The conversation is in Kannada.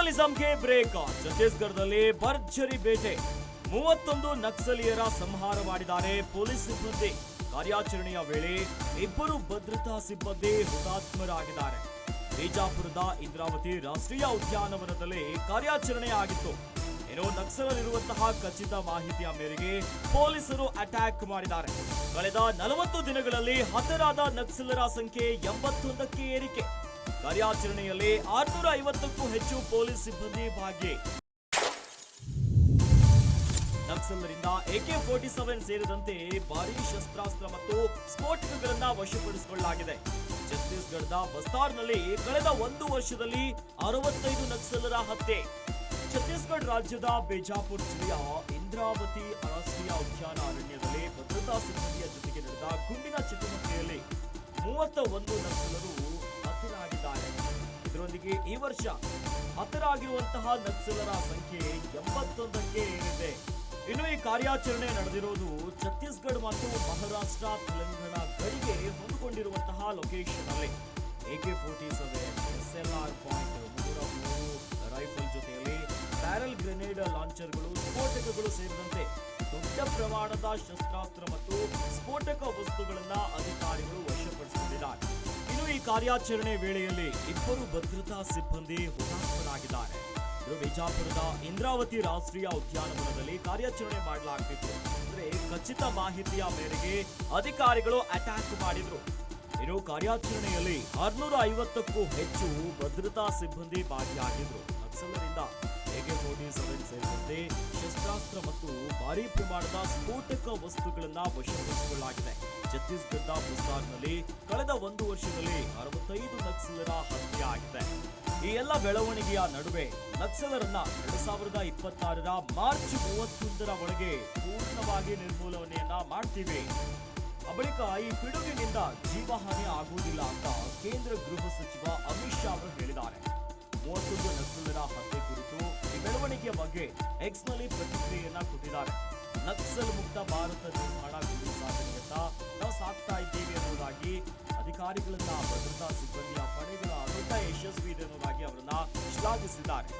ನಕ್ಸಲಿಸಂಗೆ ಬ್ರೇಕ್ ಛತ್ತೀಸ್ಗಢದಲ್ಲಿ ಭರ್ಜರಿ ಬೇಟೆ. ಮೂವತ್ತೊಂದು ನಕ್ಸಲೀಯರ ಸಂಹಾರ ಮಾಡಿದ್ದಾರೆ ಪೊಲೀಸ್ ಸಿಬ್ಬಂದಿ. ಕಾರ್ಯಾಚರಣೆಯ ವೇಳೆ ಇಬ್ಬರು ಭದ್ರತಾ ಸಿಬ್ಬಂದಿ ಹುತಾತ್ಮರಾಗಿದ್ದಾರೆ. ಬಿಜಾಪುರದ ಇಂದ್ರಾವತಿ ರಾಷ್ಟ್ರೀಯ ಉದ್ಯಾನವನದಲ್ಲಿ ಕಾರ್ಯಾಚರಣೆ ಆಗಿತ್ತು. ಏನೋ ನಕ್ಸಲರಿರುವಂತಹ ಖಚಿತ ಮಾಹಿತಿಯ ಮೇರೆಗೆ ಪೊಲೀಸರು ಅಟ್ಯಾಕ್ ಮಾಡಿದ್ದಾರೆ. ಕಳೆದ ನಲವತ್ತು ದಿನಗಳಲ್ಲಿ ಹತರಾದ ನಕ್ಸಲರ ಸಂಖ್ಯೆ ಎಂಬತ್ತೊಂದಕ್ಕೆ ಏರಿಕೆ. ಕಾರ್ಯಾಚರಣೆಯಲ್ಲಿ ಆರುನೂರ ಐವತ್ತಕ್ಕೂ ಹೆಚ್ಚು ಪೊಲೀಸ್ ಸಿಬ್ಬಂದಿ ಭಾಗಿ. ನಕ್ಸಲರಿಂದ ಎಕೆ ಫೋರ್ಟಿ ಸೆವೆನ್ ಸೇರಿದಂತೆ ಭಾರೀ ಶಸ್ತ್ರಾಸ್ತ್ರ ಮತ್ತು ಸ್ಫೋಟಕಗಳನ್ನ ವಶಪಡಿಸಿಕೊಳ್ಳಲಾಗಿದೆ. ಛತ್ತೀಸ್ಗಢದ ಬಸ್ತಾರ್ನಲ್ಲಿ ಕಳೆದ ಒಂದು ವರ್ಷದಲ್ಲಿ ಅರವತ್ತೈದು ನಕ್ಸಲರ ಹತ್ಯೆ. ಛತ್ತೀಸ್ಗಢ ರಾಜ್ಯದ ಬೇಜಾಪುರ್ ಜಿಲ್ಲೆಯ ಇಂದ್ರಾವತಿ ರಾಷ್ಟ್ರೀಯ ಉದ್ಯಾನ ಅರಣ್ಯದಲ್ಲಿ ಭದ್ರತಾ ಸಿಬ್ಬಂದಿಯ ಜೊತೆಗೆ ನಡೆದ ಗುಂಡಿನ ಚಟುವಟಿಕೆಯಲ್ಲಿ ಮೂವತ್ತ ಒಂದು ನಕ್ಸಲರು ಇದರೊಂದಿಗೆ ಈ ವರ್ಷ ಹತರಾಗಿರುವಂತಹ ನಕ್ಸಲರ ಸಂಖ್ಯೆ ಎಂಬತ್ತೊಂದಕ್ಕೆ ಏರಿದೆ. ಇನ್ನು ಈ ಕಾರ್ಯಾಚರಣೆ ನಡೆದಿರೋದು ಛತ್ತೀಸ್ಗಢ ಮತ್ತು ಮಹಾರಾಷ್ಟ್ರ, ತೆಲಂಗಾಣ ಗಡಿಗೆ ಹೊಂದಿಕೊಂಡಿರುವಂತಹ ಲೊಕೇಶನ್ ಅಲ್ಲಿ. AK forty seven, S L point ಮೂರ ಮೂರು ರೈಫಲ್ ಜೊತೆಯಲ್ಲಿ ಬ್ಯಾರಲ್ ಗ್ರೆನೇಡ್ ಲಾಂಚರ್ಗಳು ಸ್ಫೋಟಕಗಳು ಸೇರಿದಂತೆ ದೊಡ್ಡ ಪ್ರಮಾಣದ ಶಸ್ತ್ರಾಸ್ತ್ರ ಮತ್ತು ಸ್ಫೋಟಕ ವಸ್ತುಗಳನ್ನ ಕಾರ್ಯಾಚರಣೆ ವೇಳೆಯಲ್ಲಿ ಇಬ್ಬರು ಭದ್ರತಾ ಸಿಬ್ಬಂದಿ ಹುತಾತ್ಮರಾಗಿದ್ದಾರೆ. ಇದು ಬಿಜಾಪುರದ ಇಂದ್ರಾವತಿ ರಾಷ್ಟ್ರೀಯ ಉದ್ಯಾನವನದಲ್ಲಿ ಕಾರ್ಯಾಚರಣೆ ಮಾಡಲಾಗ್ತಿತ್ತು. ಅಂದ್ರೆ ಖಚಿತ ಮಾಹಿತಿಯ ಮೇರೆಗೆ ಅಧಿಕಾರಿಗಳು ಅಟ್ಯಾಕ್ ಮಾಡಿದ್ರು. ಇನ್ನು ಕಾರ್ಯಾಚರಣೆಯಲ್ಲಿ ಆರ್ನೂರ ಐವತ್ತಕ್ಕೂ ಹೆಚ್ಚು ಭದ್ರತಾ ಸಿಬ್ಬಂದಿ ಭಾಗಿಯಾಗಿದ್ರು. ನಕ್ಸಲರಿಂದ ಎಕೆ ಮೋದಿ ಸೆವೆನ್ ಸೇರಿದಂತೆ ಶಸ್ತ್ರಾಸ್ತ್ರ ಮತ್ತು ಭಾರೀ ಪ್ರಮಾಣದ ಸ್ಫೋಟಕ ವಸ್ತುಗಳನ್ನ ವಶಪಡಿಸಿಕೊಳ್ಳಲಾಗಿದೆ. ಛತ್ತೀಸ್ಗಢದ ಮುಸ್ತಾರ್ನಲ್ಲಿ ಕಳೆದ ಒಂದು ವರ್ಷದಲ್ಲಿ ಅರವತ್ತೈದು ನಕ್ಸಲರ ಹತ್ಯೆ ಆಗಿದೆ. ಈ ಎಲ್ಲ ಬೆಳವಣಿಗೆಯ ನಡುವೆ ನಕ್ಸಲರನ್ನ ಎರಡ್ ಸಾವಿರದ ಇಪ್ಪತ್ತಾರರ ಮಾರ್ಚ್ ಮೂವತ್ತೊಂದರ ಒಳಗೆ ಪೂರ್ಣವಾಗಿ ನಿರ್ಮೂಲನೆಯನ್ನ ಮಾಡ್ತೀವಿ. ಬಳಿಕ ಈ ಪಿಡುಗಿನಿಂದ ಜೀವಹಾನಿ ಆಗುವುದಿಲ್ಲ ಅಂತ ಕೇಂದ್ರ ಗೃಹ ಸಚಿವ ಅಮಿತ್ ಶಾ ಅವರು ಹೇಳಿದ್ದಾರೆ. ಮೂವತ್ತೊಂದು ನಕ್ಸಲರ ಹತ್ಯೆ ಬೆಳವಣಿಗೆಯ ಬಗ್ಗೆ ಎಕ್ಸ್ನಲ್ಲಿ ಪ್ರತಿಕ್ರಿಯೆಯನ್ನ ಕೊಟ್ಟಿದ್ದಾರೆ. ನಕ್ಸಲ್ ಮುಕ್ತ ಭಾರತ ನಿರ್ಮಾಣ ಗುರಿ ಸಾಧನೆಯತ್ತ ನಾವು ಸಾಕ್ತಾ ಇದ್ದೇವೆ ಅನ್ನೋದಾಗಿ ಅಧಿಕಾರಿಗಳನ್ನ ಭದ್ರತಾ ಸಿಬ್ಬಂದಿಯ ಪಡೆಗಳ ದೊಡ್ಡ ಯಶಸ್ವಿ ಇದೆ ಅವರನ್ನ ಶ್ಲಾಘಿಸಿದ್ದಾರೆ.